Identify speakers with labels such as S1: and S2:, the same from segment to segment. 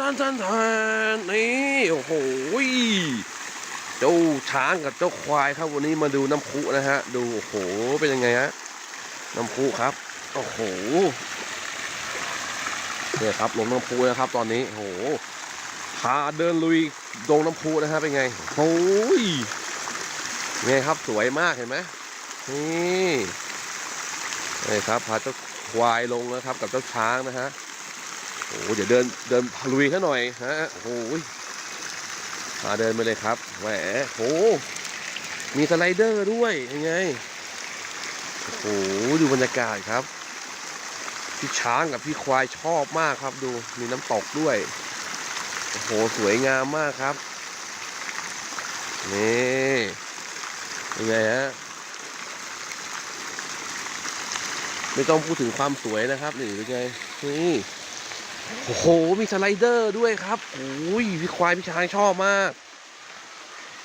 S1: ทันทันทันนี่โอ้โหเจ้าช้างกับเจ้าควายครับวันนี้มาดูน้ำพุนะฮะ ดูโอ้โหเป็นยังไงฮะน้ำพุครับโอ้โหเนี่ยครับลงน้ำพุนะครับ ตอนนี้โอ้โหพาเดินลุยดงน้ำพุนะฮะเป็นไงโอ้ยไงครับสวยมากเห็นไหมนี่นี่ครับพาเจ้าควายลงนะครับ กับเจ้าช้างนะฮะ โอ้เดี๋ยวเดินเดินลุยเขาหน่อยฮะโอ้โหมาเดินไปเลยครับแหมโอ้มีสไลเดอร์ด้วยยังไงโอ้โหดูบรรยากาศครับ พี่ช้างกับพี่ควายชอบมากครับ ดูมีน้ำตกด้วยโอ้โหสวยงามมากครับนี่ยังไงฮะไม่ต้องพูดถึงความสวยนะครับนี่เป็นไงนี่ โอ้โห มีสไลเดอร์ด้วยครับโอ้ยพี่ควายพี่ช้างชอบมาก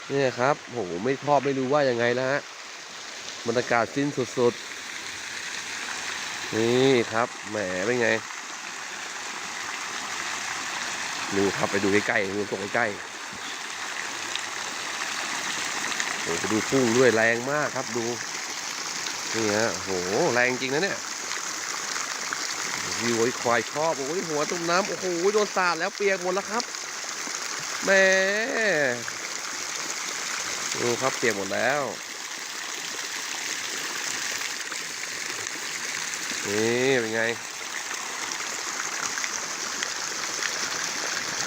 S1: เนี่ยครับโอ้โหไม่ชอบไม่รู้ว่ายังไงแล้วฮะบรรยากาศสิ้นสุดๆ นี่ครับ แหมเป็นไง ดูครับไปดูใกล้ๆดูตรงใกล้ๆโอ้โหดูพุ่งด้วยแรงมากครับดู นี่ฮะโอ้โหแรงจริงนะเนี่ย วิวไอ้ควายชอบโอ้ยหัวตุ่มน้ำโอ้โหโดนสาดแล้วเปียกหมดแล้วครับแหม่ดูครับเปียกหมดแล้วนี่เป็นไง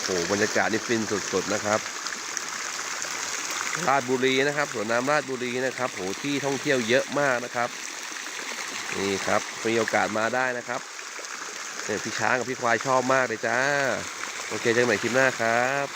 S1: โอ้โหบรรยากาศนี่ฟินสุดๆนะครับ ราชบุรีนะครับสวนน้ำราชบุรีนะครับโหที่ท่องเที่ยวเยอะมากนะครับ นี่ครับมีโอกาสมาได้นะครับ เนี่ยพี่ช้างกับพี่ควายชอบมากเลยจ้า โอเคเจอกันใหม่คลิปหน้าครับ